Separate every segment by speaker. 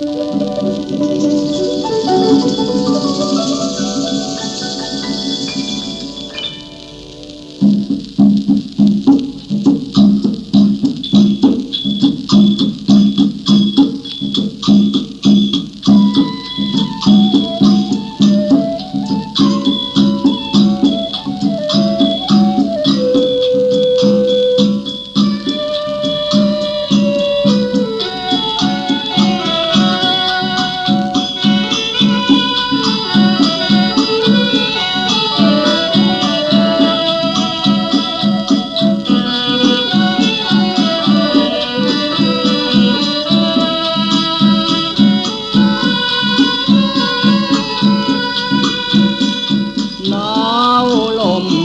Speaker 1: Thank you.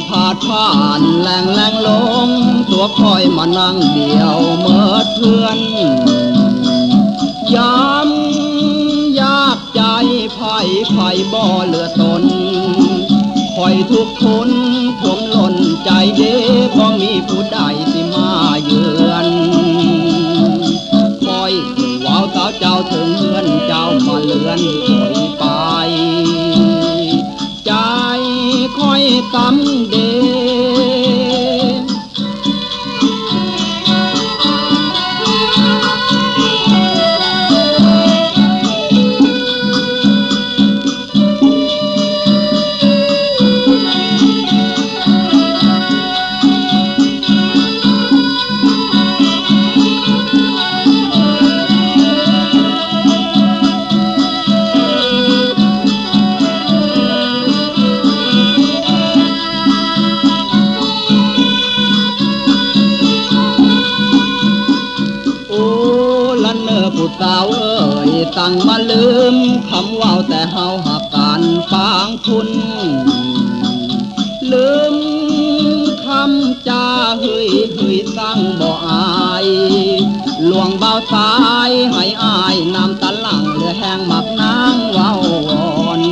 Speaker 1: ลมพาดผ่านแรงแรงลง ตัวคอยมานั่งเดียวเมื่อเพื่อนยามยากใจไผ่ไผ่บ่เหลือตนคอยทุกข์ทนท่วมหล่นใจเด้บ่มีผู้ใดสิมาเยือนคอยว้าวสาวเจ้าถึงเฮือนเจ้ามาเลือน อยตำเด สาวเอ้ยตั้งมาลืมคำว่าแต่เฮาหักกันปางคุณลืมคำจาเฮ้ยเฮ้ยสั่งบ่อายหลวงเบาสายให้อายนำตะลังเหลือแห้งหมักนางเว้าวอน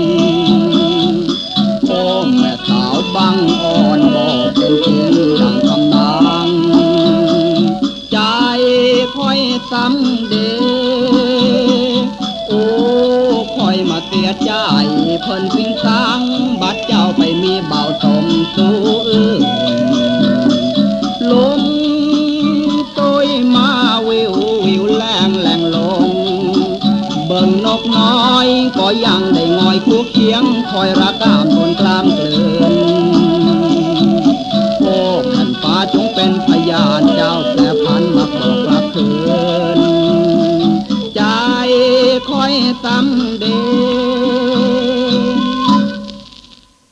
Speaker 1: โอ้แม่สาวบังอ่อนบอกเป็นจริงดังคำนางใจคอยซ้ำเด มสู้ลมต้ยมาวิววิวแรงแรงลง เบิ่งนกน้อยก็ยังได้งอยคู่เคียงคอยรักกามบนกลางเกลือนโอ้แผ่นฟ้าจงเป็นพยานเจ้าแต่พันมาบอกรักคืน ใจคอยซ้ำเด